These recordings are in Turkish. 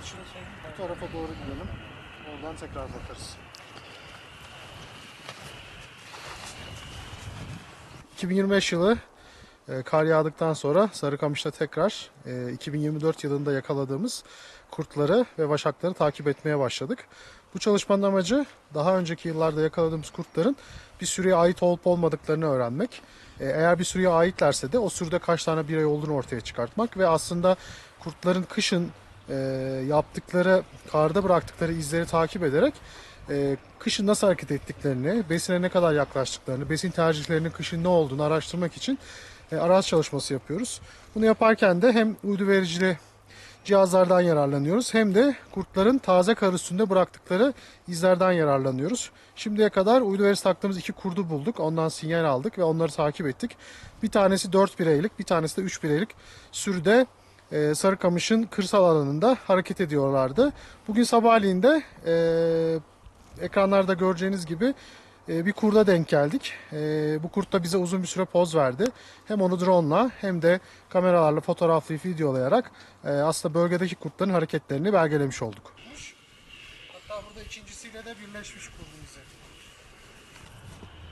için bu tarafa doğru gidelim. Oradan tekrar bakarız. 2025 yılı e, kar yağdıktan sonra Sarıkamış'ta tekrar e, 2024 yılında yakaladığımız kurtları ve vaşakları takip etmeye başladık. Bu çalışmanın amacı daha önceki yıllarda yakaladığımız kurtların bir sürüye ait olup olmadıklarını öğrenmek. E, Eğer bir sürüye aitlerse de o sürüde kaç tane birey olduğunu ortaya çıkartmak ve aslında kurtların kışın e, yaptıkları, karda bıraktıkları izleri takip ederek e, kışın nasıl hareket ettiklerini, besine ne kadar yaklaştıklarını, besin tercihlerinin kışın ne olduğunu araştırmak için e, araç çalışması yapıyoruz. Bunu yaparken de hem uydu vericili cihazlardan yararlanıyoruz hem de kurtların taze kar üstünde bıraktıkları izlerden yararlanıyoruz. Şimdiye kadar uydu verisi taktığımız iki kurdu bulduk. Ondan sinyal aldık ve onları takip ettik. Bir tanesi 4 bireylik, bir tanesi de 3 bireylik sürüde e, Sarıkamış'ın kırsal alanında hareket ediyorlardı. Bugün sabahleyin de e, ekranlarda göreceğiniz gibi e, bir kurda denk geldik. E, bu kurt da bize uzun bir süre poz verdi. Hem onu drone'la hem de kameralarla fotoğraflayıp videolayarak e, aslında bölgedeki kurtların hareketlerini belgelemiş olduk. Hatta burada ikincisiyle de birleşmiş kurdun izi.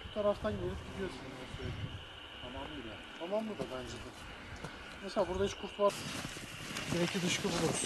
Bu taraftan gelip gidiyorsun. Tamam mı? Tamam mı da bence de. Mesela burada hiç kurt var. Belki dışkı buluruz.